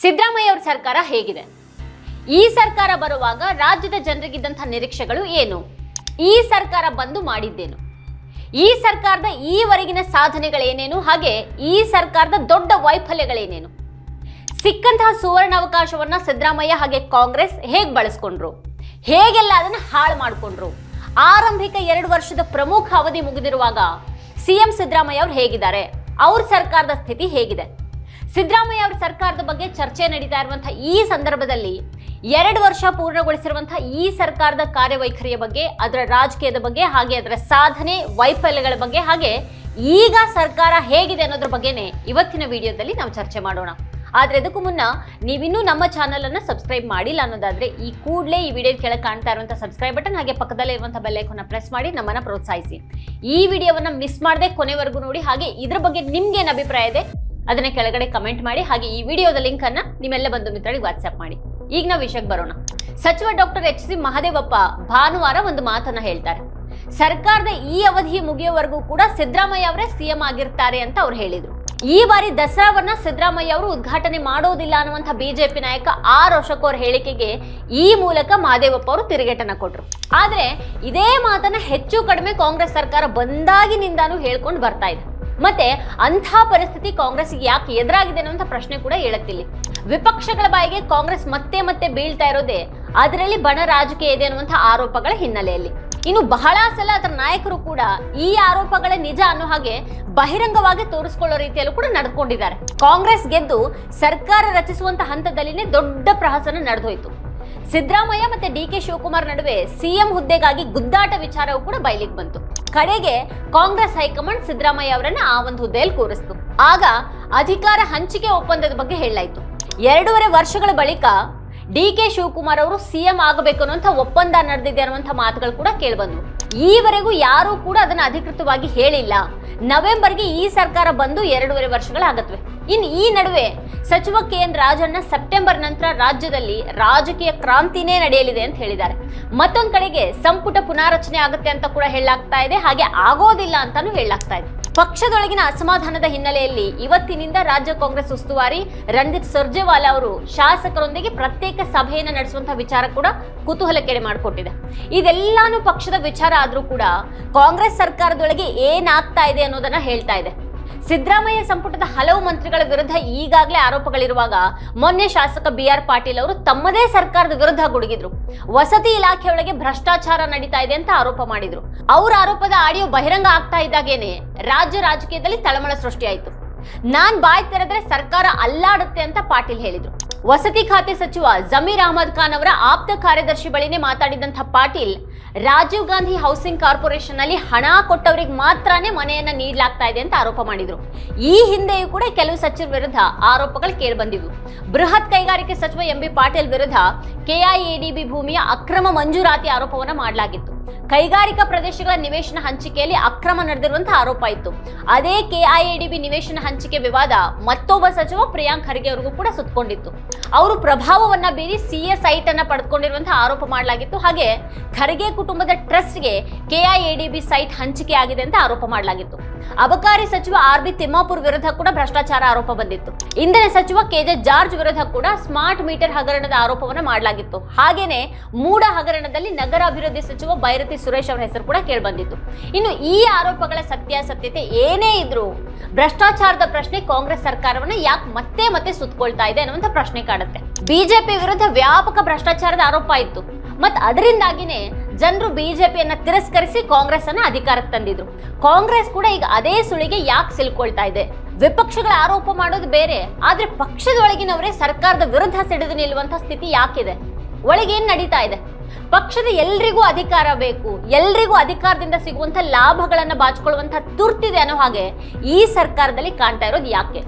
ಸಿದ್ದರಾಮಯ್ಯ ಅವ್ರ ಸರ್ಕಾರ ಹೇಗಿದೆ? ಈ ಸರ್ಕಾರ ಬರುವಾಗ ರಾಜ್ಯದ ಜನರಿಗಿದ್ದಂತಹ ನಿರೀಕ್ಷೆಗಳು ಏನು? ಈ ಸರ್ಕಾರ ಬಂದು ಮಾಡಿದ್ದೇನು? ಈ ಸರ್ಕಾರದ ಈವರೆಗಿನ ಸಾಧನೆಗಳೇನೇನು? ಹಾಗೆ ಈ ಸರ್ಕಾರದ ದೊಡ್ಡ ವೈಫಲ್ಯಗಳೇನೇನು? ಸಿಕ್ಕಂತಹ ಸುವರ್ಣ ಅವಕಾಶವನ್ನ ಸಿದ್ದರಾಮಯ್ಯ ಹಾಗೆ ಕಾಂಗ್ರೆಸ್ ಹೇಗೆ ಬಳಸ್ಕೊಂಡ್ರು? ಹೇಗೆಲ್ಲ ಅದನ್ನ ಹಾಳು ಮಾಡಿಕೊಂಡ್ರು? ಆರಂಭಿಕ ಎರಡು ವರ್ಷದ ಪ್ರಮುಖ ಅವಧಿ ಮುಗಿದಿರುವಾಗ ಸಿಎಂ ಸಿದ್ದರಾಮಯ್ಯ ಅವ್ರು ಹೇಗಿದ್ದಾರೆ? ಅವ್ರ ಸರ್ಕಾರದ ಸ್ಥಿತಿ ಹೇಗಿದೆ? ಸಿದ್ದರಾಮಯ್ಯ ಅವರ ಸರ್ಕಾರದ ಬಗ್ಗೆ ಚರ್ಚೆ ನಡೀತಾ ಇರುವಂತಹ ಈ ಸಂದರ್ಭದಲ್ಲಿ ಎರಡು ವರ್ಷ ಪೂರ್ಣಗೊಳಿಸಿರುವಂತಹ ಈ ಸರ್ಕಾರದ ಕಾರ್ಯವೈಖರಿಯ ಬಗ್ಗೆ, ಅದರ ರಾಜಕೀಯದ ಬಗ್ಗೆ, ಹಾಗೆ ಅದರ ಸಾಧನೆ ವೈಫಲ್ಯಗಳ ಬಗ್ಗೆ, ಹಾಗೆ ಈಗ ಸರ್ಕಾರ ಹೇಗಿದೆ ಅನ್ನೋದ್ರ ಬಗ್ಗೆನೇ ಇವತ್ತಿನ ವಿಡಿಯೋದಲ್ಲಿ ನಾವು ಚರ್ಚೆ ಮಾಡೋಣ. ಆದ್ರೆ ಇದಕ್ಕೂ ಮುನ್ನ ನೀವಿನ್ನೂ ನಮ್ಮ ಚಾನಲ್ ಅನ್ನ ಸಬ್ಸ್ಕ್ರೈಬ್ ಮಾಡಿಲ್ಲ ಅನ್ನೋದಾದ್ರೆ ಈ ಕೂಡಲೇ ಈ ವಿಡಿಯೋ ಕೆಳಗೆ ಕಾಣ್ತಾ ಇರುವಂತಹ ಸಬ್ಸ್ಕ್ರೈಬ್ ಬಟನ್ ಹಾಗೆ ಪಕ್ಕದಲ್ಲೇ ಇರುವಂತಹ ಬೆಲ್ಲೈಕನ್ನ ಪ್ರೆಸ್ ಮಾಡಿ ನಮ್ಮನ್ನ ಪ್ರೋತ್ಸಾಹಿಸಿ. ಈ ವಿಡಿಯೋವನ್ನ ಮಿಸ್ ಮಾಡದೆ ಕೊನೆವರೆಗೂ ನೋಡಿ, ಹಾಗೆ ಇದ್ರ ಬಗ್ಗೆ ನಿಮ್ಗೆ ಏನ್ ಅಭಿಪ್ರಾಯ ಇದೆ? ಅದನ್ನ ಕೆಳಗಡೆ ಕಮೆಂಟ್ ಮಾಡಿ, ಹಾಗೆ ಈ ವಿಡಿಯೋದ ಲಿಂಕ್ ಅನ್ನ ನಿಮ್ಮೆಲ್ಲ ಬಂಧು ಮಿತ್ರರಿಗೆ ವಾಟ್ಸ್ಆಪ್ ಮಾಡಿ. ಈಗ ನಾವು ವಿಷಯಕ್ಕೆ ಬರೋಣ. ಸಚಿವ ಡಾಕ್ಟರ್ ಎಚ್ ಸಿ ಮಹದೇವಪ್ಪ ಭಾನುವಾರ ಒಂದು ಮಾತನ್ನ ಹೇಳ್ತಾರೆ. ಸರ್ಕಾರದ ಈ ಅವಧಿ ಮುಗಿಯೋವರೆಗೂ ಕೂಡ ಸಿದ್ದರಾಮಯ್ಯ ಅವರೇ ಸಿಎಂ ಆಗಿರ್ತಾರೆ ಅಂತ ಅವ್ರು ಹೇಳಿದ್ರು. ಈ ಬಾರಿ ದಸರಾವನ್ನ ಸಿದ್ದರಾಮಯ್ಯ ಅವರು ಉದ್ಘಾಟನೆ ಮಾಡೋದಿಲ್ಲ ಅನ್ನುವಂಥ ಬಿಜೆಪಿ ನಾಯಕ ಆರ್ ಅಶೋಕ್ ಅವ್ರ ಹೇಳಿಕೆಗೆ ಈ ಮೂಲಕ ಮಹದೇವಪ್ಪ ಅವರು ತಿರುಗೇಟನ ಕೊಟ್ರು. ಆದ್ರೆ ಇದೇ ಮಾತನ್ನ ಹೆಚ್ಚು ಕಡಿಮೆ ಕಾಂಗ್ರೆಸ್ ಸರ್ಕಾರ ಬಂದಾಗಿನಿಂದಾನು ಹೇಳ್ಕೊಂಡು ಬರ್ತಾ ಇದೆ. ಮತ್ತೆ ಅಂಥ ಪರಿಸ್ಥಿತಿ ಕಾಂಗ್ರೆಸ್ಗೆ ಯಾಕೆ ಎದುರಾಗಿದೆ ಅನ್ನುವಂಥ ಪ್ರಶ್ನೆ ಕೂಡ ಹೇಳುತ್ತಿಲ್ಲ ವಿಪಕ್ಷಗಳ ಬಾಯಿಗೆ ಕಾಂಗ್ರೆಸ್ ಮತ್ತೆ ಮತ್ತೆ ಬೀಳ್ತಾ ಇರೋದೇ ಅದರಲ್ಲಿ ಬಣ ರಾಜಕೀಯ ಇದೆ ಅನ್ನುವಂಥ ಆರೋಪಗಳ ಹಿನ್ನೆಲೆಯಲ್ಲಿ. ಇನ್ನು ಬಹಳ ಸಲ ಅದರ ನಾಯಕರು ಕೂಡ ಈ ಆರೋಪಗಳೇ ನಿಜ ಅನ್ನೋ ಹಾಗೆ ಬಹಿರಂಗವಾಗಿ ತೋರಿಸ್ಕೊಳ್ಳೋ ರೀತಿಯಲ್ಲೂ ಕೂಡ ನಡ್ಕೊಂಡಿದ್ದಾರೆ ಕಾಂಗ್ರೆಸ್ ಗೆದ್ದು ಸರ್ಕಾರ ರಚಿಸುವಂತ ಹಂತದಲ್ಲಿನೇ ದೊಡ್ಡ ಪ್ರಹಸನ ನಡೆದೋಯ್ತು. ಸಿದ್ದರಾಮಯ್ಯ ಮತ್ತೆ ಡಿ ಕೆ ಶಿವಕುಮಾರ್ ನಡುವೆ ಸಿಎಂ ಹುದ್ದೆಗಾಗಿ ಗುದ್ದಾಟ ವಿಚಾರವೂ ಕೂಡ ಬಯಲಿಗೆ ಬಂತು. ಕಡೆಗೆ ಕಾಂಗ್ರೆಸ್ ಹೈಕಮಾಂಡ್ ಸಿದ್ದರಾಮಯ್ಯ ಅವರನ್ನ ಆ ಒಂದು ಹುದ್ದೆಯಲ್ಲಿ ಕೂರಿಸ್ತು. ಆಗ ಅಧಿಕಾರ ಹಂಚಿಕೆ ಒಪ್ಪಂದದ ಬಗ್ಗೆ ಹೇಳಲಾಯಿತು. ಎರಡೂವರೆ ವರ್ಷಗಳ ಬಳಿಕ ಡಿ ಕೆ ಶಿವಕುಮಾರ್ ಅವರು ಸಿಎಂ ಆಗಬೇಕು ಅನ್ನುವಂಥ ಒಪ್ಪಂದ ನಡೆದಿದೆ ಅನ್ನುವಂಥ ಮಾತುಗಳು ಕೂಡ ಕೇಳಿಬಂದವು ಈವರೆಗೂ ಯಾರೂ ಕೂಡ ಅದನ್ನು ಅಧಿಕೃತವಾಗಿ ಹೇಳಿಲ್ಲ. ನವೆಂಬರ್ಗೆ ಈ ಸರ್ಕಾರ ಬಂದು ಎರಡೂವರೆ ವರ್ಷಗಳಾಗತ್ವೆ. ಇನ್ನು ಈ ನಡುವೆ ಸಚಿವ ಕೆ ಎನ್ ರಾಜಣ್ಣ ಸೆಪ್ಟೆಂಬರ್ ನಂತರ ರಾಜ್ಯದಲ್ಲಿ ರಾಜಕೀಯ ಕ್ರಾಂತಿನೇ ನಡೆಯಲಿದೆ ಅಂತ ಹೇಳಿದ್ದಾರೆ. ಮತ್ತೊಂದು ಕಡೆಗೆ ಸಂಪುಟ ಪುನಾರಚನೆ ಆಗುತ್ತೆ ಅಂತ ಕೂಡ ಹೇಳಲಾಗ್ತಾ ಇದೆ. ಹಾಗೆ ಆಗೋದಿಲ್ಲ ಅಂತಾನು ಹೇಳಲಾಗ್ತಾ ಇದೆ. ಪಕ್ಷದೊಳಗಿನ ಅಸಮಾಧಾನದ ಹಿನ್ನೆಲೆಯಲ್ಲಿ ಇವತ್ತಿನಿಂದ ರಾಜ್ಯ ಕಾಂಗ್ರೆಸ್ ಉಸ್ತುವಾರಿ ರಣದೀಪ್ ಸುರ್ಜೇವಾಲಾ ಅವರು ಶಾಸಕರೊಂದಿಗೆ ಪ್ರತ್ಯೇಕ ಸಭೆಯನ್ನು ನಡೆಸುವಂತಹ ವಿಚಾರ ಕೂಡ ಕುತೂಹಲಕ್ಕೆಡೆ ಮಾಡಿಕೊಟ್ಟಿದೆ. ಇದೆಲ್ಲಾನು ಪಕ್ಷದ ವಿಚಾರ ಆದರೂ ಕೂಡ ಕಾಂಗ್ರೆಸ್ ಸರ್ಕಾರದೊಳಗೆ ಏನಾಗ್ತಾ ಇದೆ ಅನ್ನೋದನ್ನ ಹೇಳ್ತಾ ಇದೆ. ಸಿದ್ದರಾಮಯ್ಯ ಸಂಪುಟದ ಹಲವು ಮಂತ್ರಿಗಳ ವಿರುದ್ಧ ಈಗಾಗಲೇ ಆರೋಪಗಳಿರುವಾಗ ಮೊನ್ನೆ ಶಾಸಕ ಬಿ ಆರ್ ಪಾಟೀಲ್ ಅವರು ತಮ್ಮದೇ ಸರ್ಕಾರದ ವಿರುದ್ಧ ಗುಡುಗಿದ್ರು. ವಸತಿ ಇಲಾಖೆಯೊಳಗೆ ಭ್ರಷ್ಟಾಚಾರ ನಡೀತಾ ಇದೆ ಅಂತ ಆರೋಪ ಮಾಡಿದ್ರು. ಅವ್ರ ಆರೋಪದ ಆಡಿಯೋ ಬಹಿರಂಗ ಆಗ್ತಾ ಇದ್ದಾಗೇನೆ ರಾಜ್ಯ ರಾಜಕೀಯದಲ್ಲಿ ತಳಮಳ ಸೃಷ್ಟಿಯಾಯಿತು. ನಾನ್ ಬಾಯ್ ತೆರೆದ್ರೆ ಸರ್ಕಾರ ಅಲ್ಲಾಡುತ್ತೆ ಅಂತ ಪಾಟೀಲ್ ಹೇಳಿದ್ರು. ವಸತಿ ಖಾತೆ ಸಚಿವ ಜಮೀರ್ ಅಹಮದ್ ಖಾನ್ ಅವರ ಆಪ್ತ ಕಾರ್ಯದರ್ಶಿ ಬಳಿನೇ ಮಾತಾಡಿದಂತ ಪಾಟೀಲ್, ರಾಜೀವ್ ಗಾಂಧಿ ಹೌಸಿಂಗ್ ಕಾರ್ಪೊರೇಷನ್ನಲ್ಲಿ ಹಣ ಕೊಟ್ಟವರಿಗೆ ಮಾತ್ರನೇ ಮನೆಯನ್ನ ನೀಡಲಾಗ್ತಾ ಇದೆ ಅಂತ ಆರೋಪ ಮಾಡಿದ್ರು. ಈ ಹಿಂದೆಯೂ ಕೂಡ ಕೆಲವು ಸಚಿವರ ವಿರುದ್ಧ ಆರೋಪಗಳು ಕೇಳಿಬಂದಿದ್ವು ಬೃಹತ್ ಕೈಗಾರಿಕೆ ಸಚಿವ ಎಂ ಬಿ ಪಾಟೀಲ್ ವಿರುದ್ಧ ಕೆಐಎಡಿಬಿ ಭೂಮಿಯ ಅಕ್ರಮ ಮಂಜೂರಾತಿ ಆರೋಪವನ್ನ ಮಾಡಲಾಗಿತ್ತು. ಕೈಗಾರಿಕಾ ಪ್ರದೇಶಗಳ ನಿವೇಶನ ಹಂಚಿಕೆಯಲ್ಲಿ ಅಕ್ರಮ ನಡೆದಿರುವಂತಹ ಆರೋಪ ಇತ್ತು. ಅದೇ ಕೆಐಎಡಿಬಿ ನಿವೇಶನ ಹಂಚಿಕೆ ವಿವಾದ ಮತ್ತೊಬ್ಬ ಸಚಿವ ಪ್ರಿಯಾಂಕ್ ಖರ್ಗೆ ಅವರಿಗೂ ಕೂಡ ಸುತ್ತಕೊಂಡಿತ್ತು. ಅವರು ಪ್ರಭಾವವನ್ನ ಬೀರಿ ಸಿಎ ಸೈಟ್ ಅನ್ನ ಪಡೆದುಕೊಂಡಿರುವಂತಹ ಆರೋಪ ಮಾಡಲಾಗಿತ್ತು. ಹಾಗೆ ಖರ್ಗೆ ಕುಟುಂಬದ ಟ್ರಸ್ಟ್ಗೆ ಕೆಐಎಡಿಬಿ ಸೈಟ್ ಹಂಚಿಕೆ ಆಗಿದೆ ಅಂತ ಆರೋಪ ಮಾಡಲಾಗಿತ್ತು. ಅಬಕಾರಿ ಸಚಿವ ಆರ್ ಬಿ ತಿಮ್ಮಾಪುರ್ ವಿರುದ್ಧ ಕೂಡ ಭ್ರಷ್ಟಾಚಾರ ಆರೋಪ ಬಂದಿತ್ತು. ಇಂಧನ ಸಚಿವ ಕೆಜೆ ಜಾರ್ಜ್ ವಿರುದ್ಧ ಕೂಡ ಸ್ಮಾರ್ಟ್ ಮೀಟರ್ ಹಗರಣದ ಆರೋಪವನ್ನ ಮಾಡಲಾಗಿತ್ತು. ಹಾಗೇನೆ ಮೂಡ ಹಗರಣದಲ್ಲಿ ನಗರ ಅಭಿವೃದ್ಧಿ ಸಚಿವ ಭೈರತಿ ಸುರೇಶ್ ಅವರ ಹೆಸರು ಕೂಡ ಕೇಳಿಬಂದಿತ್ತು. ಇನ್ನು ಈ ಆರೋಪಗಳ ಸತ್ಯಾಸತ್ಯತೆ ಏನೇ ಇದ್ರೂ ಭ್ರಷ್ಟಾಚಾರದ ಪ್ರಶ್ನೆ ಕಾಂಗ್ರೆಸ್ ಸರ್ಕಾರವನ್ನ ಯಾಕೆ ಮತ್ತೆ ಮತ್ತೆ ಸುತ್ತಕೊಳ್ತಾ ಇದೆ ಅನ್ನುವಂಥ ಪ್ರಶ್ನೆ ಕಾಡುತ್ತೆ ಬಿಜೆಪಿ ವಿರುದ್ಧ ವ್ಯಾಪಕ ಭ್ರಷ್ಟಾಚಾರದ ಆರೋಪ ಇತ್ತು. ಮತ್ ಅದರಿಂದಾಗಿನೇ ಜನರು ಬಿಜೆಪಿಯನ್ನ ತಿರಸ್ಕರಿಸಿ ಕಾಂಗ್ರೆಸ್ ಅನ್ನ ಅಧಿಕಾರಕ್ಕೆ ತಂದಿದ್ರು. ಕಾಂಗ್ರೆಸ್ ಕೂಡ ಈಗ ಅದೇ ಸುಳಿಗೆ ಯಾಕೆ ಸಿಲ್ಕೊಳ್ತಾ ಇದೆ? ವಿಪಕ್ಷಗಳ ಆರೋಪ ಮಾಡೋದು ಬೇರೆ, ಆದ್ರೆ ಪಕ್ಷದೊಳಗಿನವರೇ ಸರ್ಕಾರದ ವಿರುದ್ಧ ಸಿಡಿದು ನಿಲ್ಲುವಂತ ಸ್ಥಿತಿ ಯಾಕಿದೆ? ಒಳಗೇನ್ ನಡೀತಾ ಇದೆ? ಪಕ್ಷದ ಎಲ್ರಿಗೂ ಅಧಿಕಾರ ಬೇಕು, ಎಲ್ರಿಗೂ ಅಧಿಕಾರದಿಂದ ಸಿಗುವಂತ ಲಾಭಗಳನ್ನ ಬಾಚಿಕೊಳ್ಳುವಂತ ತುರ್ತಿದೆ ಅನ್ನೋ ಹಾಗೆ ಈ ಸರ್ಕಾರದಲ್ಲಿ ಕಾಣ್ತಾ ಇರೋದು ಯಾಕೆ?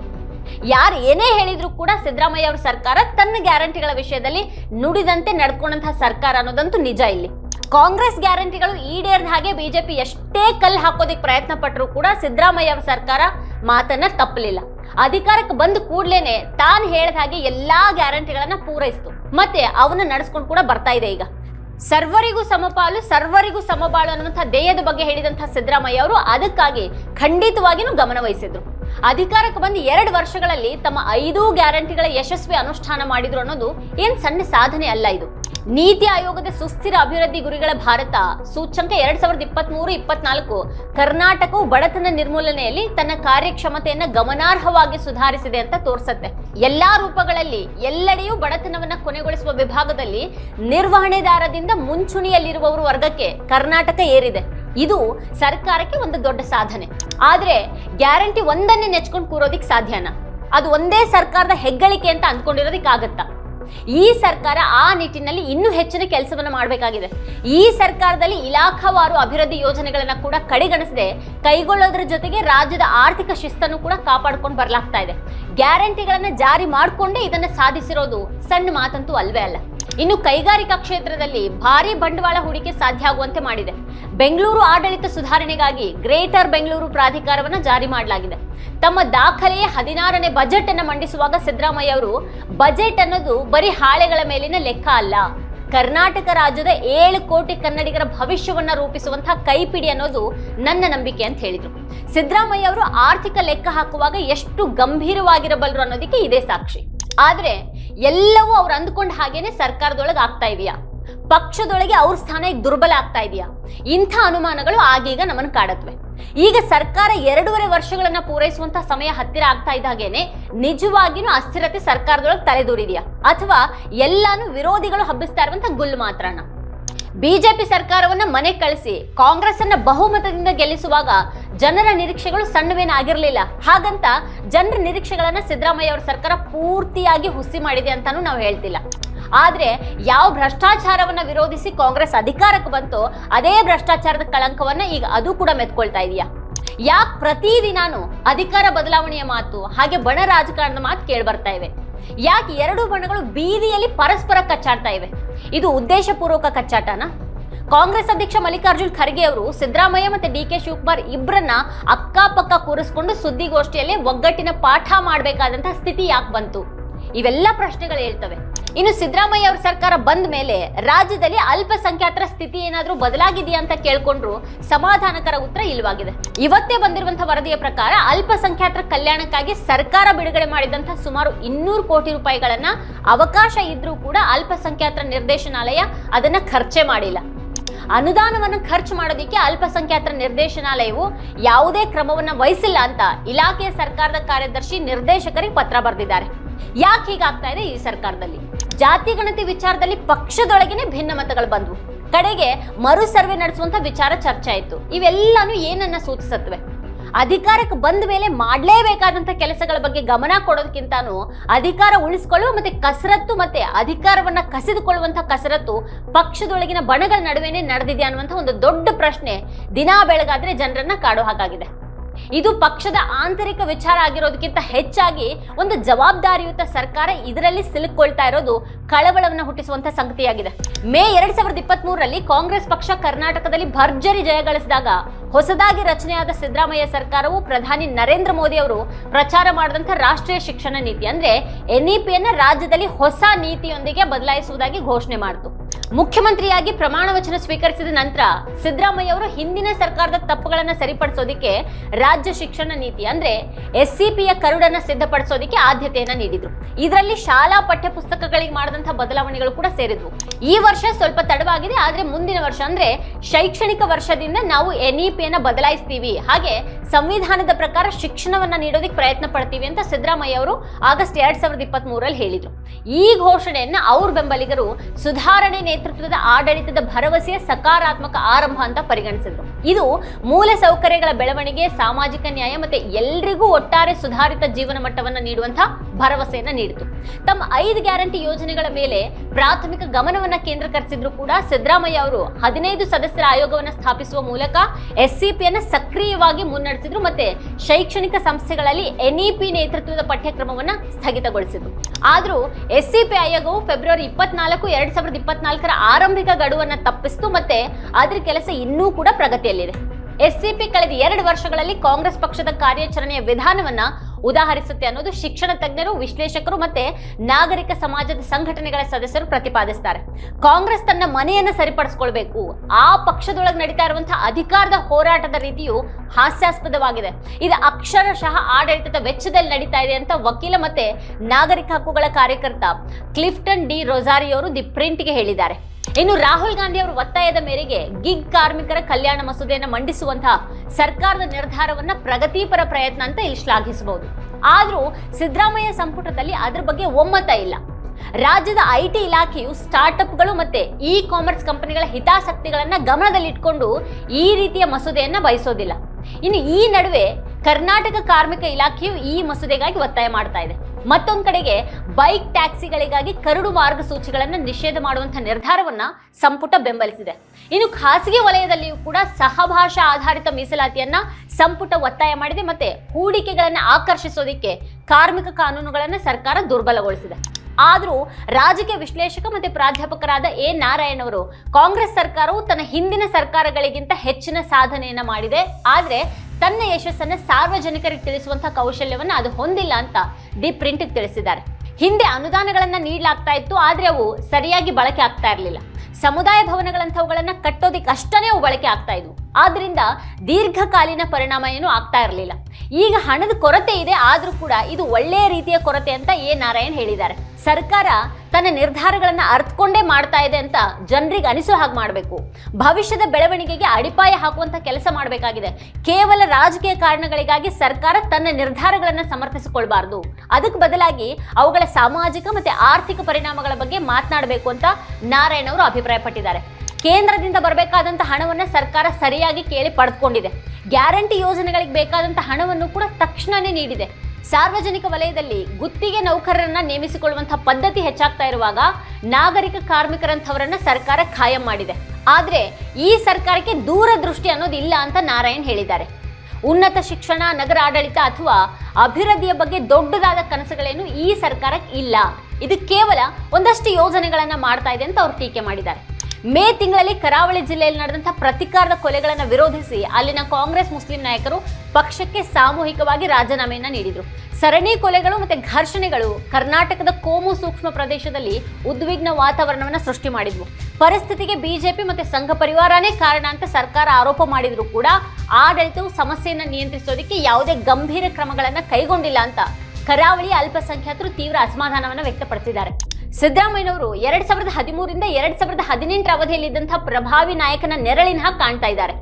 ಯಾರು ಏನೇ ಹೇಳಿದ್ರು ಕೂಡ ಸಿದ್ದರಾಮಯ್ಯ ಅವರ ಸರ್ಕಾರ ತನ್ನ ಗ್ಯಾರಂಟಿಗಳ ವಿಷಯದಲ್ಲಿ ನುಡಿದಂತೆ ನಡ್ಕೊಂಡಂತಹ ಸರ್ಕಾರ ಅನ್ನೋದಂತೂ ನಿಜ ಇಲ್ಲಿ. ಕಾಂಗ್ರೆಸ್ ಗ್ಯಾರಂಟಿಗಳು ಈಡೇರ್ದ ಹಾಗೆ ಬಿಜೆಪಿ ಎಷ್ಟೇ ಕಲ್ಲು ಹಾಕೋದಕ್ಕೆ ಪ್ರಯತ್ನ ಪಟ್ಟರು ಕೂಡ ಸಿದ್ದರಾಮಯ್ಯ ಅವರ ಸರ್ಕಾರ ಮಾತನ್ನ ತಪ್ಪಲಿಲ್ಲ. ಅಧಿಕಾರಕ್ಕೆ ಬಂದ ಕೂಡ್ಲೇನೆ ತಾನು ಹೇಳಿದ ಹಾಗೆ ಎಲ್ಲಾ ಗ್ಯಾರಂಟಿಗಳನ್ನ ಪೂರೈಸಿತು. ಮತ್ತೆ ಅವನ್ನ ನಡೆಸ್ಕೊಂಡು ಕೂಡ ಬರ್ತಾ ಇದೆ ಈಗ. ಸರ್ವರಿಗೂ ಸಮಪಾಲು, ಸರ್ವರಿಗೂ ಸಮಬಾಳು ಅನ್ನುವಂಥ ದೇಯದ ಬಗ್ಗೆ ಹೇಳಿದಂತಹ ಸಿದ್ದರಾಮಯ್ಯ ಅವರು ಅದಕ್ಕಾಗಿ ಖಂಡಿತವಾಗಿಯೂ ಗಮನವಹಿಸಿದ್ರು ಅಧಿಕಾರಕ್ಕೆ ಬಂದು ಎರಡು ವರ್ಷಗಳಲ್ಲಿ ತಮ್ಮ ಐದು ಗ್ಯಾರಂಟಿಗಳ ಯಶಸ್ವಿ ಅನುಷ್ಠಾನ ಮಾಡಿದ್ರು ಅನ್ನೋದು ಏನ್ ಸಣ್ಣ ಸಾಧನೆ ಅಲ್ಲ ಇದು. ನೀತಿ ಆಯೋಗದ ಸುಸ್ಥಿರ ಅಭಿವೃದ್ಧಿ ಗುರಿಗಳ ಭಾರತ ಸೂಚ್ಯಂಕ ಎರಡ್ ಸಾವಿರದ ಇಪ್ಪತ್ತ್ ಮೂರು ಇಪ್ಪತ್ನಾಲ್ಕು ಕರ್ನಾಟಕವು ಬಡತನ ನಿರ್ಮೂಲನೆಯಲ್ಲಿ ತನ್ನ ಕಾರ್ಯಕ್ಷಮತೆಯನ್ನ ಗಮನಾರ್ಹವಾಗಿ ಸುಧಾರಿಸಿದೆ ಅಂತ ತೋರಿಸುತ್ತೆ. ಎಲ್ಲಾ ರೂಪಗಳಲ್ಲಿ ಎಲ್ಲೆಡೆಯೂ ಬಡತನವನ್ನ ಕೊನೆಗೊಳಿಸುವ ವಿಭಾಗದಲ್ಲಿ ನಿರ್ವಹಣೆದಾರದಿಂದ ಮುಂಚೂಣಿಯಲ್ಲಿರುವವರು ವರ್ಗಕ್ಕೆ ಕರ್ನಾಟಕ ಏರಿದೆ. ಇದು ಸರ್ಕಾರಕ್ಕೆ ಒಂದು ದೊಡ್ಡ ಸಾಧನೆ. ಆದ್ರೆ ಗ್ಯಾರಂಟಿ ಒಂದನ್ನೇ ನೆಚ್ಕೊಂಡು ಕೂರೋದಿಕ್ ಸಾಧ್ಯನಾ? ಅದು ಒಂದೇ ಸರ್ಕಾರದ ಹೆಗ್ಗಳಿಕೆ ಅಂತ ಅಂದ್ಕೊಂಡಿರೋದಿಕ್ಕಾಗತ್ತಾ ಈ ಸರ್ಕಾರ ಆ ನಿಟ್ಟಿನಲ್ಲಿ ಇನ್ನೂ ಹೆಚ್ಚಿನ ಕೆಲಸವನ್ನು ಮಾಡಬೇಕಾಗಿದೆ. ಈ ಸರ್ಕಾರದಲ್ಲಿ ಇಲಾಖಾವಾರು ಅಭಿವೃದ್ಧಿ ಯೋಜನೆಗಳನ್ನ ಕೂಡ ಕಡೆಗಣಿಸದೆ ಕೈಗೊಳ್ಳೋದ್ರ ಜೊತೆಗೆ ರಾಜ್ಯದ ಆರ್ಥಿಕ ಶಿಸ್ತನ್ನು ಕೂಡ ಕಾಪಾಡ್ಕೊಂಡು ಬರಲಾಗ್ತಾ ಇದೆ. ಗ್ಯಾರಂಟಿಗಳನ್ನ ಜಾರಿ ಮಾಡಿಕೊಂಡೇ ಇದನ್ನ ಸಾಧಿಸಿರೋದು ಸಣ್ಣ ಮಾತಂತೂ ಅಲ್ವೇ ಅಲ್ಲ. ಇನ್ನು ಕೈಗಾರಿಕಾ ಕ್ಷೇತ್ರದಲ್ಲಿ ಭಾರಿ ಬಂಡವಾಳ ಹೂಡಿಕೆ ಸಾಧ್ಯ ಆಗುವಂತೆ ಮಾಡಿದೆ. ಬೆಂಗಳೂರು ಆಡಳಿತ ಸುಧಾರಣೆಗಾಗಿ ಗ್ರೇಟರ್ ಬೆಂಗಳೂರು ಪ್ರಾಧಿಕಾರವನ್ನ ಜಾರಿ ಮಾಡಲಾಗಿದೆ. ತಮ್ಮ ದಾಖಲೆಯ ಹದಿನಾರನೇ ಬಜೆಟ್ ಅನ್ನು ಮಂಡಿಸುವಾಗ ಸಿದ್ದರಾಮಯ್ಯ ಅವರು, ಬಜೆಟ್ ಅನ್ನೋದು ಬರೀ ಹಾಳೆಗಳ ಮೇಲಿನ ಲೆಕ್ಕ ಅಲ್ಲ. ಕರ್ನಾಟಕ ರಾಜ್ಯದ ಏಳು ಕೋಟಿ ಕನ್ನಡಿಗರ ಭವಿಷ್ಯವನ್ನ ರೂಪಿಸುವಂತಹ ಕೈಪಿಡಿ ಅನ್ನೋದು ನನ್ನ ನಂಬಿಕೆ ಅಂತ ಹೇಳಿದ್ರು. ಸಿದ್ದರಾಮಯ್ಯ ಅವರು ಆರ್ಥಿಕ ಲೆಕ್ಕ ಹಾಕುವಾಗ ಎಷ್ಟು ಗಂಭೀರವಾಗಿರಬಲ್ಲರು ಅನ್ನೋದಕ್ಕೆ ಇದೇ ಸಾಕ್ಷಿ. ಆದ್ರೆ ಎಲ್ಲವೂ ಅವ್ರು ಅಂದ್ಕೊಂಡ ಹಾಗೇನೆ ಸರ್ಕಾರದೊಳಗೆ ಆಗ್ತಾ ಇದೆಯಾ? ಪಕ್ಷದೊಳಗೆ ಅವ್ರ ಸ್ಥಾನ ದುರ್ಬಲ ಆಗ್ತಾ ಇದೆಯಾ? ಇಂಥ ಅನುಮಾನಗಳು ಆಗೀಗ ನಮ್ಮನ್ನು ಕಾಡತ್ವೆ. ಈಗ ಸರ್ಕಾರ ಎರಡೂವರೆ ವರ್ಷಗಳನ್ನ ಪೂರೈಸುವಂತ ಸಮಯ ಹತ್ತಿರ ಆಗ್ತಾ ಇದ್ದಾಗೇನೆ ನಿಜವಾಗಿನೂ ಅಸ್ಥಿರತೆ ಸರ್ಕಾರದೊಳಗೆ ತಲೆದೂರಿದೆಯಾ? ಅಥವಾ ಎಲ್ಲಾನು ವಿರೋಧಿಗಳು ಹಬ್ಬಿಸ್ತಾ ಇರುವಂತ ಗುಲ್ ಮಾತ್ರನ? ಬಿಜೆಪಿ ಸರ್ಕಾರವನ್ನ ಮನೆ ಕಳಿಸಿ ಕಾಂಗ್ರೆಸ್ ಅನ್ನ ಬಹುಮತದಿಂದ ಗೆಲ್ಲಿಸುವಾಗ ಜನರ ನಿರೀಕ್ಷೆಗಳು ಸಣ್ಣವೇನಾಗಿರಲಿಲ್ಲ ಹಾಗಂತ ಜನರ ನಿರೀಕ್ಷೆಗಳನ್ನ ಸಿದ್ದರಾಮಯ್ಯ ಅವರ ಸರ್ಕಾರ ಪೂರ್ತಿಯಾಗಿ ಹುಸಿ ಮಾಡಿದೆ ಅಂತಾನು ನಾವು ಹೇಳ್ತಿಲ್ಲ. ಆದ್ರೆ ಯಾವ ಭ್ರಷ್ಟಾಚಾರವನ್ನು ವಿರೋಧಿಸಿ ಕಾಂಗ್ರೆಸ್ ಅಧಿಕಾರಕ್ಕೆ ಬಂತೋ ಅದೇ ಭ್ರಷ್ಟಾಚಾರದ ಕಳಂಕವನ್ನು ಈಗ ಅದು ಕೂಡ ಮೆತ್ಕೊಳ್ತಾ ಇದೆಯಾ? ಯಾಕೆ ಪ್ರತಿದಿನಾನು ಅಧಿಕಾರ ಬದಲಾವಣೆಯ ಮಾತು, ಹಾಗೆ ಬಣ ರಾಜಕಾರಣದ ಮಾತು ಕೇಳಿ ಬರ್ತಾ ಇವೆ? ಯಾಕೆ ಎರಡು ಬಣಗಳು ಬೀದಿಯಲ್ಲಿ ಪರಸ್ಪರ ಕಚ್ಚಾಡ್ತಾ ಇವೆ? ಇದು ಉದ್ದೇಶಪೂರ್ವಕ ಕಚ್ಚಾಟನ? ಕಾಂಗ್ರೆಸ್ ಅಧ್ಯಕ್ಷ ಮಲ್ಲಿಕಾರ್ಜುನ್ ಖರ್ಗೆ ಅವರು ಸಿದ್ದರಾಮಯ್ಯ ಮತ್ತೆ ಡಿ ಕೆ ಶಿವಕುಮಾರ್ ಇಬ್ಬರನ್ನ ಅಕ್ಕಪಕ್ಕ ಕೂರಿಸ್ಕೊಂಡು ಸುದ್ದಿಗೋಷ್ಠಿಯಲ್ಲಿ ಒಗ್ಗಟ್ಟಿನ ಪಾಠ ಮಾಡಬೇಕಾದಂತಹ ಸ್ಥಿತಿ ಯಾಕೆ ಬಂತು? ಇವೆಲ್ಲ ಪ್ರಶ್ನೆಗಳು ಹೇಳ್ತವೆ. ಇನ್ನು ಸಿದ್ದರಾಮಯ್ಯ ಅವ್ರ ಸರ್ಕಾರ ಬಂದ ಮೇಲೆ ರಾಜ್ಯದಲ್ಲಿ ಅಲ್ಪಸಂಖ್ಯಾತರ ಸ್ಥಿತಿ ಏನಾದರೂ ಬದಲಾಗಿದೆಯಾ ಅಂತ ಕೇಳ್ಕೊಂಡ್ರು ಸಮಾಧಾನಕರ ಉತ್ತರ ಇಲ್ಲವಾಗಿದೆ. ಇವತ್ತೇ ಬಂದಿರುವಂತಹ ವರದಿಯ ಪ್ರಕಾರ ಅಲ್ಪಸಂಖ್ಯಾತರ ಕಲ್ಯಾಣಕ್ಕಾಗಿ ಸರ್ಕಾರ ಬಿಡುಗಡೆ ಮಾಡಿದಂತಹ ಸುಮಾರು ಇನ್ನೂರು ಕೋಟಿ ರೂಪಾಯಿಗಳನ್ನ ಅವಕಾಶ ಇದ್ರೂ ಕೂಡ ಅಲ್ಪಸಂಖ್ಯಾತರ ನಿರ್ದೇಶನಾಲಯ ಅದನ್ನ ಖರ್ಚೆ ಮಾಡಿಲ್ಲ. ಅನುದಾನವನ್ನು ಖರ್ಚು ಮಾಡೋದಿಕ್ಕೆ ಅಲ್ಪಸಂಖ್ಯಾತರ ನಿರ್ದೇಶನಾಲಯವು ಯಾವುದೇ ಕ್ರಮವನ್ನ ವಹಿಸಿಲ್ಲ ಅಂತ ಇಲಾಖೆಯ ಸರ್ಕಾರದ ಕಾರ್ಯದರ್ಶಿ ನಿರ್ದೇಶಕರಿಗೆ ಪತ್ರ ಬರೆದಿದ್ದಾರೆ. ಯಾಕೆ ಹೀಗಾಗ್ತಾ ಇದೆ ಈ ಸರ್ಕಾರದಲ್ಲಿ? ಜಾತಿ ಗಣತಿ ವಿಚಾರದಲ್ಲಿ ಪಕ್ಷದೊಳಗೇನೆ ಭಿನ್ನ ಮತಗಳು ಬಂದ್ವು. ಕಡೆಗೆ ಮರು ಸರ್ವೆ ನಡೆಸುವಂತ ವಿಚಾರ ಚರ್ಚೆ ಆಯ್ತು. ಇವೆಲ್ಲಾನು ಏನನ್ನ ಸೂಚಿಸತ್ವೆ? ಅಧಿಕಾರಕ್ಕೆ ಬಂದ ಮೇಲೆ ಮಾಡಲೇಬೇಕಾದಂತ ಕೆಲಸಗಳ ಬಗ್ಗೆ ಗಮನ ಕೊಡೋದಕ್ಕಿಂತಾನು ಅಧಿಕಾರ ಉಳಿಸ್ಕೊಳ್ಳುವ ಮತ್ತೆ ಕಸರತ್ತು ಮತ್ತೆ ಅಧಿಕಾರವನ್ನ ಕಸಿದುಕೊಳ್ಳುವಂತ ಕಸರತ್ತು ಪಕ್ಷದೊಳಗಿನ ಬಣಗಳ ನಡುವೆನೇ ನಡೆದಿದೆ ಅನ್ನುವಂಥ ಒಂದು ದೊಡ್ಡ ಪ್ರಶ್ನೆ ದಿನಾ ಬೆಳಗಾದ್ರೆ ಜನರನ್ನ ಕಾಡೋ ಹಾಗಾಗಿದೆ. ಇದು ಪಕ್ಷದ ಆಂತರಿಕ ವಿಚಾರ ಆಗಿರೋದಕ್ಕಿಂತ ಹೆಚ್ಚಾಗಿ ಒಂದು ಜವಾಬ್ದಾರಿಯುತ ಸರ್ಕಾರ ಇದರಲ್ಲಿ ಸಿಲುಕೊಳ್ತಾ ಇರೋದು ಕಳವಳವನ್ನು ಹುಟ್ಟಿಸುವಂತ ಸಂಗತಿಯಾಗಿದೆ. ಮೇ ಎರಡ್ ಸಾವಿರದ ಇಪ್ಪತ್ತ್ ಮೂರರಲ್ಲಿ ಕಾಂಗ್ರೆಸ್ ಪಕ್ಷ ಕರ್ನಾಟಕದಲ್ಲಿ ಭರ್ಜರಿ ಜಯಗಳಿಸಿದಾಗ ಹೊಸದಾಗಿ ರಚನೆಯಾದ ಸಿದ್ದರಾಮಯ್ಯ ಸರ್ಕಾರವು ಪ್ರಧಾನಿ ನರೇಂದ್ರ ಮೋದಿ ಅವರು ಪ್ರಚಾರ ಮಾಡಿದಂಥ ರಾಷ್ಟ್ರೀಯ ಶಿಕ್ಷಣ ನೀತಿ ಅಂದ್ರೆ ಎನ್ಇಪಿಯನ್ನ ರಾಜ್ಯದಲ್ಲಿ ಹೊಸ ನೀತಿಯೊಂದಿಗೆ ಬದಲಾಯಿಸುವುದಾಗಿ ಘೋಷಣೆ ಮಾಡಿತು. ಮುಖ್ಯಮಂತ್ರಿಯಾಗಿ ಪ್ರಮಾಣ ವಚನ ಸ್ವೀಕರಿಸಿದ ನಂತರ ಸಿದ್ದರಾಮಯ್ಯ ಅವರು ಹಿಂದಿನ ಸರ್ಕಾರದ ತಪ್ಪುಗಳನ್ನು ಸರಿಪಡಿಸೋದಿಕ್ಕೆ ರಾಜ್ಯ ಶಿಕ್ಷಣ ನೀತಿ, ಅಂದ್ರೆ ಎಸ್ ಸಿ ಪಿಯ ಕರುಡನ್ನ ಸಿದ್ಧಪಡಿಸೋದಿಕ್ಕೆ ಆದ್ಯತೆಯನ್ನ ನೀಡಿದ್ರು. ಇದರಲ್ಲಿ ಶಾಲಾ ಪಠ್ಯ ಪುಸ್ತಕಗಳಿಗೆ ಮಾಡಿದಂತಹ ಬದಲಾವಣೆಗಳು ಕೂಡ ಸೇರಿದ್ವು. ಈ ವರ್ಷ ಸ್ವಲ್ಪ ತಡವಾಗಿದೆ, ಆದ್ರೆ ಮುಂದಿನ ವರ್ಷ ಅಂದ್ರೆ ಶೈಕ್ಷಣಿಕ ವರ್ಷದಿಂದ ನಾವು ಎನ್ಇಪಿಯನ್ನ ಬದಲಾಯಿಸ್ತೀವಿ. ಹಾಗೆ ಸಂವಿಧಾನದ ಪ್ರಕಾರ ಶಿಕ್ಷಣವನ್ನ ನೀಡೋದಕ್ಕೆ ಪ್ರಯತ್ನ ಪಡ್ತೀವಿ ಅಂತ ಸಿದ್ದರಾಮಯ್ಯ ಅವರು ಆಗಸ್ಟ್ ಎರಡ್ ಸಾವಿರದ ಇಪ್ಪತ್ತ್ ಮೂರಲ್ಲಿ ಹೇಳಿದ್ರು. ಈ ಘೋಷಣೆಯನ್ನ ಅವ್ರ ಬೆಂಬಲಿಗರು ಸುಧಾರಣೆ ನೇತೃತ್ವದ ಆಡಳಿತದ ಭರವಸೆಯ ಸಕಾರಾತ್ಮಕ ಆರಂಭ ಅಂತ ಪರಿಗಣಿಸಿದ್ರು. ಇದು ಮೂಲ ಸೌಕರ್ಯಗಳ ಬೆಳವಣಿಗೆ, ಸಾಮಾಜಿಕ ನ್ಯಾಯ ಮತ್ತೆ ಎಲ್ರಿಗೂ ಒಟ್ಟಾರೆ ಸುಧಾರಿತ ಜೀವನ ಮಟ್ಟವನ್ನು ನೀಡುವಂತಹ ಭರವಸೆಯನ್ನ ನೀಡಿತು. ತಮ್ಮ ಐದು ಗ್ಯಾರಂಟಿ ಯೋಜನೆಗಳ ಮೇಲೆ ಪ್ರಾಥಮಿಕ ಗಮನವನ್ನ ಕೇಂದ್ರೀಕರಿಸಿದ್ರು ಕೂಡ ಸಿದ್ದರಾಮಯ್ಯ ಅವರು ಹದಿನೈದು ಸದಸ್ಯರ ಆಯೋಗವನ್ನ ಸ್ಥಾಪಿಸುವ ಮೂಲಕ ಎಸ್ಸಿಪಿಯನ್ನು ಸಕ್ರಿಯವಾಗಿ ಮುನ್ನಡೆಸಿದ್ರು ಮತ್ತೆ ಶೈಕ್ಷಣಿಕ ಸಂಸ್ಥೆಗಳಲ್ಲಿ ಎನ್ಇಪಿ ನೇತೃತ್ವದ ಪಠ್ಯಕ್ರಮವನ್ನ ಸ್ಥಗಿತಗೊಳಿಸಿದ್ರು. ಆದ್ರೂ ಎಸ್ಸಿಪಿ ಆಯೋಗವು ಫೆಬ್ರವರಿ ಇಪ್ಪತ್ನಾಲ್ಕು, ಎರಡ್ ಸಾವಿರದ ಇಪ್ಪತ್ನಾಲ್ಕರ ಆರಂಭಿಕ ಗಡುವನ್ನ ತಪ್ಪಿಸ್ತು ಮತ್ತೆ ಅದ್ರ ಕೆಲಸ ಇನ್ನೂ ಕೂಡ ಪ್ರಗತಿಯಲ್ಲಿದೆ. ಎಸ್ಸಿಪಿ ಕಳೆದ ಎರಡು ವರ್ಷಗಳಲ್ಲಿ ಕಾಂಗ್ರೆಸ್ ಪಕ್ಷದ ಕಾರ್ಯಾಚರಣೆಯ ವಿಧಾನವನ್ನ ಉದಾಹರಿಸುತ್ತೆ ಅನ್ನೋದು ಶಿಕ್ಷಣ ತಜ್ಞರು, ವಿಶ್ಲೇಷಕರು ಮತ್ತೆ ನಾಗರಿಕ ಸಮಾಜದ ಸಂಘಟನೆಗಳ ಸದಸ್ಯರು ಪ್ರತಿಪಾದಿಸ್ತಾರೆ. ಕಾಂಗ್ರೆಸ್ ತನ್ನ ಮನೆಯನ್ನ ಸರಿಪಡಿಸ್ಕೊಳ್ಬೇಕು. ಆ ಪಕ್ಷದೊಳಗೆ ನಡೀತಾ ಇರುವಂತಹ ಅಧಿಕಾರದ ಹೋರಾಟದ ರೀತಿಯು ಹಾಸ್ಯಾಸ್ಪದವಾಗಿದೆ. ಇದು ಅಕ್ಷರಶಃ ಆಡಳಿತದ ವೆಚ್ಚದಲ್ಲಿ ನಡೀತಾ ಇದೆ ಅಂತ ವಕೀಲ ಮತ್ತೆ ನಾಗರಿಕ ಹಕ್ಕುಗಳ ಕಾರ್ಯಕರ್ತ ಕ್ಲಿಫ್ಟನ್ ಡಿ ರೊಜಾರಿಯವರು ದಿ ಪ್ರಿಂಟ್ಗೆ ಹೇಳಿದ್ದಾರೆ. ಇನ್ನು ರಾಹುಲ್ ಗಾಂಧಿ ಅವರ ಒತ್ತಾಯದ ಮೇರೆಗೆ ಗಿಗ್ ಕಾರ್ಮಿಕರ ಕಲ್ಯಾಣ ಮಸೂದೆಯನ್ನು ಮಂಡಿಸುವಂತಹ ಸರ್ಕಾರದ ನಿರ್ಧಾರವನ್ನ ಪ್ರಗತಿಪರ ಪ್ರಯತ್ನ ಅಂತ ಇಲ್ಲಿ ಶ್ಲಾಘಿಸಬಹುದು. ಆದರೂ ಸಿದ್ದರಾಮಯ್ಯ ಸಂಪುಟದಲ್ಲಿ ಅದರ ಬಗ್ಗೆ ಒಮ್ಮತ ಇಲ್ಲ. ರಾಜ್ಯದ ಐಟಿ ಇಲಾಖೆಯು ಸ್ಟಾರ್ಟ್ಅಪ್ಗಳು ಮತ್ತೆ ಇ ಕಾಮರ್ಸ್ ಕಂಪನಿಗಳ ಹಿತಾಸಕ್ತಿಗಳನ್ನ ಗಮನದಲ್ಲಿಟ್ಕೊಂಡು ಈ ರೀತಿಯ ಮಸೂದೆಯನ್ನ ಬಯಸೋದಿಲ್ಲ. ಇನ್ನು ಈ ನಡುವೆ ಕರ್ನಾಟಕ ಕಾರ್ಮಿಕ ಇಲಾಖೆಯು ಈ ಮಸೂದೆಗಾಗಿ ಒತ್ತಾಯ ಮಾಡ್ತಾ ಇದೆ. ಮತ್ತೊಂದು ಕಡೆಗೆ ಬೈಕ್ ಟ್ಯಾಕ್ಸಿಗಳಿಗಾಗಿ ಕರಡು ಮಾರ್ಗಸೂಚಿಗಳನ್ನು ನಿಷೇಧ ಮಾಡುವಂತಹ ನಿರ್ಧಾರವನ್ನ ಸಂಪುಟ ಬೆಂಬಲಿಸಿದೆ. ಇನ್ನು ಖಾಸಗಿ ವಲಯದಲ್ಲಿಯೂ ಕೂಡ ಸಹಭಾಷಾ ಆಧಾರಿತ ಮೀಸಲಾತಿಯನ್ನ ಸಂಪುಟ ಒತ್ತಾಯ ಮಾಡಿದೆ ಮತ್ತೆ ಹೂಡಿಕೆಗಳನ್ನು ಆಕರ್ಷಿಸೋದಿಕ್ಕೆ ಕಾರ್ಮಿಕ ಕಾನೂನುಗಳನ್ನು ಸರ್ಕಾರ ದುರ್ಬಲಗೊಳಿಸಿದೆ. ಆದರೂ ರಾಜಕೀಯ ವಿಶ್ಲೇಷಕ ಮತ್ತು ಪ್ರಾಧ್ಯಾಪಕರಾದ ಎ. ನಾರಾಯಣ್ ಅವರು ಕಾಂಗ್ರೆಸ್ ಸರ್ಕಾರವು ತನ್ನ ಹಿಂದಿನ ಸರ್ಕಾರಗಳಿಗಿಂತ ಹೆಚ್ಚಿನ ಸಾಧನೆಯನ್ನು ಮಾಡಿದೆ. ಆದ್ರೆ ತನ್ನ ಯಶಸ್ಸನ್ನು ಸಾರ್ವಜನಿಕರಿಗೆ ತಿಳಿಸುವಂತಹ ಕೌಶಲ್ಯವನ್ನು ಅದು ಹೊಂದಿಲ್ಲ ಅಂತ ಡಿ ಪ್ರಿಂಟ್ ತಿಳಿಸಿದ್ದಾರೆ. ಹಿಂದೆ ಅನುದಾನಗಳನ್ನು ನೀಡಲಾಗ್ತಾ ಇತ್ತು, ಆದ್ರೆ ಅವು ಸರಿಯಾಗಿ ಬಳಕೆ ಆಗ್ತಾ ಇರಲಿಲ್ಲ. ಸಮುದಾಯ ಭವನಗಳಂಥವುಗಳನ್ನು ಕಟ್ಟೋದಿಕ್ಕೆ ಅಷ್ಟನೇ ಅವು ಬಳಕೆ ಆಗ್ತಾ ಇದ್ವು. ಆದ್ದರಿಂದ ದೀರ್ಘಕಾಲೀನ ಪರಿಣಾಮ ಏನು ಆಗ್ತಾ ಇರಲಿಲ್ಲ. ಈಗ ಹಣದ ಕೊರತೆ ಇದೆ, ಆದರೂ ಕೂಡ ಇದು ಒಳ್ಳೆಯ ರೀತಿಯ ಕೊರತೆ ಅಂತ ಎ ನಾರಾಯಣ್ ಹೇಳಿದ್ದಾರೆ. ಸರ್ಕಾರ ತನ್ನ ನಿರ್ಧಾರಗಳನ್ನು ಅರ್ಥಕೊಂಡೇ ಮಾಡ್ತಾ ಇದೆ ಅಂತ ಜನರಿಗೆ ಅನಿಸೋ ಹಾಗೆ ಮಾಡಬೇಕು. ಭವಿಷ್ಯದ ಬೆಳವಣಿಗೆಗೆ ಅಡಿಪಾಯ ಹಾಕುವಂತ ಕೆಲಸ ಮಾಡಬೇಕಾಗಿದೆ. ಕೇವಲ ರಾಜಕೀಯ ಕಾರಣಗಳಿಗಾಗಿ ಸರ್ಕಾರ ತನ್ನ ನಿರ್ಧಾರಗಳನ್ನು ಸಮರ್ಥಿಸಿಕೊಳ್ಬಾರ್ದು. ಅದಕ್ಕೆ ಬದಲಾಗಿ ಅವುಗಳ ಸಾಮಾಜಿಕ ಮತ್ತೆ ಆರ್ಥಿಕ ಪರಿಣಾಮಗಳ ಬಗ್ಗೆ ಮಾತನಾಡಬೇಕು ಅಂತ ನಾರಾಯಣ ಅವರು ಅಭಿಪ್ರಾಯಪಟ್ಟಿದ್ದಾರೆ. ಕೇಂದ್ರದಿಂದ ಬರಬೇಕಾದಂಥ ಹಣವನ್ನು ಸರ್ಕಾರ ಸರಿಯಾಗಿ ಕೇಳಿ ಪಡೆದುಕೊಂಡಿದೆ. ಗ್ಯಾರಂಟಿ ಯೋಜನೆಗಳಿಗೆ ಬೇಕಾದಂಥ ಹಣವನ್ನು ಕೂಡ ತಕ್ಷಣನೇ ನೀಡಿದೆ. ಸಾರ್ವಜನಿಕ ವಲಯದಲ್ಲಿ ಗುತ್ತಿಗೆ ನೌಕರರನ್ನ ನೇಮಿಸಿಕೊಳ್ಳುವಂತಹ ಪದ್ಧತಿ ಹೆಚ್ಚಾಗ್ತಾ ಇರುವಾಗ ನಾಗರಿಕ ಕಾರ್ಮಿಕರಂಥವರನ್ನ ಸರ್ಕಾರ ಖಾಯಂ ಮಾಡಿದೆ. ಆದ್ರೆ ಈ ಸರ್ಕಾರಕ್ಕೆ ದೂರದೃಷ್ಟಿ ಅನ್ನೋದು ಇಲ್ಲ ಅಂತ ನಾರಾಯಣ್ ಹೇಳಿದ್ದಾರೆ. ಉನ್ನತ ಶಿಕ್ಷಣ, ನಗರ ಆಡಳಿತ ಅಥವಾ ಅಭಿವೃದ್ಧಿಯ ಬಗ್ಗೆ ದೊಡ್ಡದಾದ ಕನಸುಗಳೇನು ಈ ಸರ್ಕಾರಕ್ಕೆ ಇಲ್ಲ. ಇದು ಕೇವಲ ಒಂದಷ್ಟು ಯೋಜನೆಗಳನ್ನ ಮಾಡ್ತಾ ಇದೆ ಅಂತ ಅವರು ಟೀಕೆ ಮಾಡಿದ್ದಾರೆ. ಮೇ ತಿಂಗಳಲ್ಲಿ ಕರಾವಳಿ ಜಿಲ್ಲೆಯಲ್ಲಿ ನಡೆದಂತಹ ಪ್ರತಿಕಾರದ ಕೊಲೆಗಳನ್ನು ವಿರೋಧಿಸಿ ಅಲ್ಲಿನ ಕಾಂಗ್ರೆಸ್ ಮುಸ್ಲಿಂ ನಾಯಕರು ಪಕ್ಷಕ್ಕೆ ಸಾಮೂಹಿಕವಾಗಿ ರಾಜೀನಾಮೆಯನ್ನ ನೀಡಿದರು. ಸರಣಿ ಕೊಲೆಗಳು ಮತ್ತೆ ಘರ್ಷಣೆಗಳು ಕರ್ನಾಟಕದ ಕೋಮು ಸೂಕ್ಷ್ಮ ಪ್ರದೇಶದಲ್ಲಿ ಉದ್ವಿಗ್ನ ವಾತಾವರಣವನ್ನು ಸೃಷ್ಟಿ ಮಾಡಿದ್ವು. ಪರಿಸ್ಥಿತಿಗೆ ಬಿಜೆಪಿ ಮತ್ತೆ ಸಂಘ ಪರಿವಾರನೇ ಕಾರಣ ಅಂತ ಸರ್ಕಾರ ಆರೋಪ ಮಾಡಿದ್ರು ಕೂಡ. ಆಡಳಿತವು ಸಮಸ್ಯೆಯನ್ನು ನಿಯಂತ್ರಿಸೋದಕ್ಕೆ ಯಾವುದೇ ಗಂಭೀರ ಕ್ರಮಗಳನ್ನು ಕೈಗೊಂಡಿಲ್ಲ ಅಂತ ಕರಾವಳಿ ಅಲ್ಪಸಂಖ್ಯಾತರು ತೀವ್ರ ಅಸಮಾಧಾನವನ್ನು ವ್ಯಕ್ತಪಡಿಸಿದ್ದಾರೆ. ಸಿದ್ದರಾಮಯ್ಯನವರು ಎರಡ್ ಸಾವಿರದ ಹದಿಮೂರಿಂದ ಎರಡ್ ಸಾವಿರದ ಹದಿನೆಂಟರ ಅವಧಿಯಲ್ಲಿದ್ದಂತಹ ಪ್ರಭಾವಿ ನಾಯಕನ ನೆರಳಿನ ಹಾಗೆ ಕಾಣ್ತಾ ಇದ್ದಾರೆ.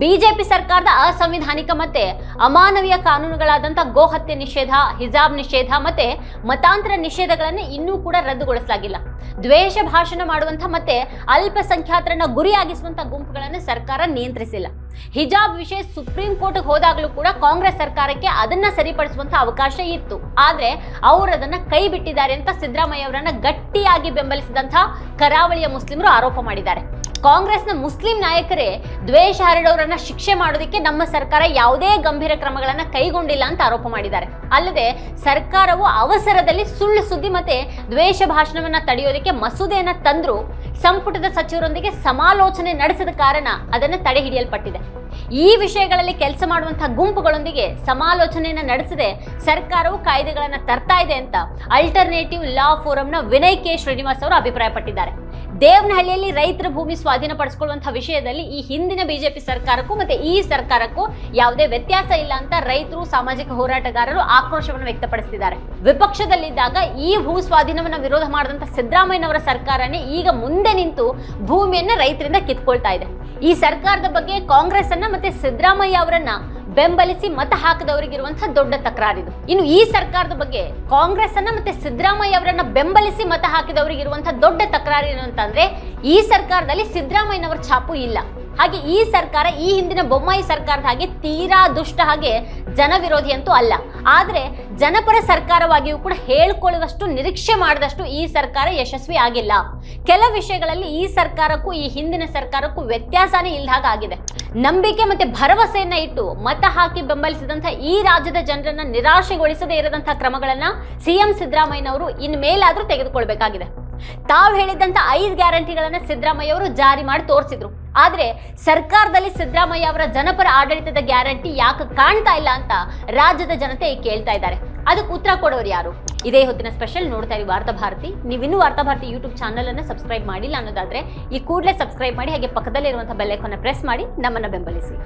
ಬಿಜೆಪಿ ಸರ್ಕಾರದ ಅಸಂವಿಧಾನಿಕ ಮತ್ತೆ ಅಮಾನವೀಯ ಕಾನೂನುಗಳಾದಂಥ ಗೋಹತ್ಯೆ ನಿಷೇಧ, ಹಿಜಾಬ್ ನಿಷೇಧ ಮತ್ತೆ ಮತಾಂತರ ನಿಷೇಧಗಳನ್ನು ಇನ್ನೂ ಕೂಡ ರದ್ದುಗೊಳಿಸಲಾಗಿಲ್ಲ. ದ್ವೇಷ ಭಾಷಣ ಮಾಡುವಂಥ ಮತ್ತೆ ಅಲ್ಪಸಂಖ್ಯಾತರನ್ನ ಗುರಿಯಾಗಿಸುವಂಥ ಗುಂಪುಗಳನ್ನು ಸರ್ಕಾರ ನಿಯಂತ್ರಿಸಿಲ್ಲ. ಹಿಜಾಬ್ ವಿಷಯ ಸುಪ್ರೀಂ ಕೋರ್ಟ್ ಹೋದಾಗಲೂ ಕೂಡ ಕಾಂಗ್ರೆಸ್ ಸರ್ಕಾರಕ್ಕೆ ಅದನ್ನ ಸರಿಪಡಿಸುವಂತ ಅವಕಾಶ ಇತ್ತು. ಆದ್ರೆ ಅವರು ಅದನ್ನ ಕೈ ಬಿಟ್ಟಿದ್ದಾರೆ ಅಂತ ಸಿದ್ದರಾಮಯ್ಯ ಅವರನ್ನ ಗಟ್ಟಿಯಾಗಿ ಬೆಂಬಲಿಸಿದಂತ ಕರಾವಳಿಯ ಮುಸ್ಲಿಮರು ಆರೋಪ ಮಾಡಿದ್ದಾರೆ. ಕಾಂಗ್ರೆಸ್ನ ಮುಸ್ಲಿಂ ನಾಯಕರೇ ದ್ವೇಷ ಹರಡೋರನ್ನ ಶಿಕ್ಷೆ ಮಾಡೋದಕ್ಕೆ ನಮ್ಮ ಸರ್ಕಾರ ಯಾವುದೇ ಗಂಭೀರ ಕ್ರಮಗಳನ್ನ ಕೈಗೊಂಡಿಲ್ಲ ಅಂತ ಆರೋಪ ಮಾಡಿದ್ದಾರೆ. ಅಲ್ಲದೆ ಸರ್ಕಾರವು ಅವಸರದಲ್ಲಿ ಸುಳ್ಳು ಸುದ್ದಿ ಮತ್ತೆ ದ್ವೇಷ ಭಾಷಣವನ್ನ ತಡೆಯೋದಕ್ಕೆ ಮಸೂದೆಯನ್ನ ತಂದ್ರು ಸಂಪುಟದ ಸಚಿವರೊಂದಿಗೆ ಸಮಾಲೋಚನೆ ನಡೆಸದ ಕಾರಣ ಅದನ್ನು ತಡೆ ಹಿಡಿಯಲ್ಪಟ್ಟಿದೆ. thank you ಈ ವಿಷಯಗಳಲ್ಲಿ ಕೆಲಸ ಮಾಡುವಂತಹ ಗುಂಪುಗಳೊಂದಿಗೆ ಸಮಾಲೋಚನೆಯನ್ನ ನಡೆಸದೆ. ಸರ್ಕಾರವು ಕಾಯ್ದೆಗಳನ್ನ ತರ್ತಾ ಇದೆ ಅಂತ ಅಲ್ಟರ್ನೇಟಿವ್ ಲಾ ಫೋರಂನ ವಿನಯ್ ಕೆ ಶ್ರೀನಿವಾಸ್ ಅವರು ಅಭಿಪ್ರಾಯಪಟ್ಟಿದ್ದಾರೆ. ದೇವನಹಳ್ಳಿಯಲ್ಲಿ ರೈತರ ಭೂಮಿ ಸ್ವಾಧೀನಪಡಿಸಿಕೊಳ್ಳುವಂತಹ ವಿಷಯದಲ್ಲಿ ಈ ಹಿಂದಿನ ಬಿಜೆಪಿ ಸರ್ಕಾರಕ್ಕೂ ಮತ್ತೆ ಈ ಸರ್ಕಾರಕ್ಕೂ ಯಾವುದೇ ವ್ಯತ್ಯಾಸ ಇಲ್ಲ ಅಂತ ರೈತರು, ಸಾಮಾಜಿಕ ಹೋರಾಟಗಾರರು ಆಕ್ರೋಶವನ್ನು ವ್ಯಕ್ತಪಡಿಸಿದ್ದಾರೆ. ವಿಪಕ್ಷದಲ್ಲಿದ್ದಾಗ ಈ ಭೂ ಸ್ವಾಧೀನವನ್ನು ವಿರೋಧ ಮಾಡಿದಂತ ಸಿದ್ದರಾಮಯ್ಯನವರ ಸರ್ಕಾರನೇ ಈಗ ಮುಂದೆ ನಿಂತು ಭೂಮಿಯನ್ನ ರೈತರಿಂದ ಕಿತ್ಕೊಳ್ತಾ ಇದೆ. ಈ ಸರ್ಕಾರದ ಬಗ್ಗೆ ಕಾಂಗ್ರೆಸ್ ಅನ್ನ ಮತ್ತೆ ಸಿದ್ದರಾಮಯ್ಯ ಅವರನ್ನ ಬೆಂಬಲಿಸಿ ಮತ ಹಾಕದವರಿಗಿರುವಂತಹ ದೊಡ್ಡ ತಕರಾರಿದು. ಇನ್ನು ಈ ಸರ್ಕಾರದ ಬಗ್ಗೆ ಕಾಂಗ್ರೆಸ್ ಅನ್ನ ಮತ್ತೆ ಸಿದ್ದರಾಮಯ್ಯ ಅವರನ್ನ ಬೆಂಬಲಿಸಿ ಮತ ಹಾಕಿದವರಿಗಿರುವಂತಹ ದೊಡ್ಡ ತಕರಾರು ಏನು ಅಂತಂದ್ರೆ ಈ ಸರ್ಕಾರದಲ್ಲಿ ಸಿದ್ದರಾಮಯ್ಯನವರ ಛಾಪು ಇಲ್ಲ. ಹಾಗೆ ಈ ಸರ್ಕಾರ, ಈ ಹಿಂದಿನ ಬೊಮ್ಮಾಯಿ ಸರ್ಕಾರದ ಹಾಗೆ ತೀರಾ ದುಷ್ಟ ಹಾಗೆ ಜನವಿರೋಧಿ ಅಂತೂ ಅಲ್ಲ. ಆದರೆ ಜನಪರ ಸರ್ಕಾರವಾಗಿಯೂ ಕೂಡ ಹೇಳ್ಕೊಳ್ಳುವಷ್ಟು, ನಿರೀಕ್ಷೆ ಮಾಡಿದಷ್ಟು ಈ ಸರ್ಕಾರ ಯಶಸ್ವಿ ಆಗಿಲ್ಲ. ಕೆಲ ವಿಷಯಗಳಲ್ಲಿ ಈ ಸರ್ಕಾರಕ್ಕೂ, ಈ ಹಿಂದಿನ ಸರ್ಕಾರಕ್ಕೂ ವ್ಯತ್ಯಾಸನೇ ಇಲ್ಲದ ಆಗಿದೆ. ನಂಬಿಕೆ ಮತ್ತೆ ಭರವಸೆಯನ್ನ ಇಟ್ಟು ಮತ ಹಾಕಿ ಬೆಂಬಲಿಸಿದಂತಹ ಈ ರಾಜ್ಯದ ಜನರನ್ನ ನಿರಾಶೆಗೊಳಿಸದೇ ಇರದಂತಹ ಕ್ರಮಗಳನ್ನ ಸಿಎಂ ಸಿದ್ದರಾಮಯ್ಯನವರು ಇನ್ಮೇಲಾದ್ರೂ ತೆಗೆದುಕೊಳ್ಬೇಕಾಗಿದೆ. ತಾವು ಹೇಳಿದಂತ ಐದು ಗ್ಯಾರಂಟಿಗಳನ್ನ ಸಿದ್ದರಾಮಯ್ಯ ಅವರು ಜಾರಿ ಮಾಡಿ ತೋರಿಸಿದ್ರು. ಆದ್ರೆ ಸರ್ಕಾರದಲ್ಲಿ ಸಿದ್ದರಾಮಯ್ಯ ಅವರ ಜನಪರ ಆಡಳಿತದ ಗ್ಯಾರಂಟಿ ಯಾಕೆ ಕಾಣ್ತಾ ಇಲ್ಲ ಅಂತ ರಾಜ್ಯದ ಜನತೆ ಕೇಳ್ತಾ ಇದ್ದಾರೆ. ಅದಕ್ಕೆ ಉತ್ತರ ಕೊಡೋರು ಯಾರು? ಇದೇ ಹೊತ್ತಿನ ಸ್ಪೆಷಲ್ ನೋಡ್ತಾ ಇರಿ ವಾರ್ತಾ ಭಾರತಿ. ನೀವಿನ್ನೂ ವಾರ್ತಾ ಭಾರತಿ ಯೂಟ್ಯೂಬ್ ಚಾನಲ್ ಅನ್ನು ಸಬ್ಸ್ಕ್ರೈಬ್ ಮಾಡಿಲ್ಲ ಅನ್ನೋದಾದ್ರೆ ಈ ಕೂಡಲೇ ಸಬ್ಸ್ಕ್ರೈಬ್ ಮಾಡಿ, ಹಾಗೆ ಪಕ್ಕದಲ್ಲಿರುವಂತಹ ಬೆಲ್ಲೈಕನ್ನ ಪ್ರೆಸ್ ಮಾಡಿ, ನಮ್ಮನ್ನ ಬೆಂಬಲಿಸಿ.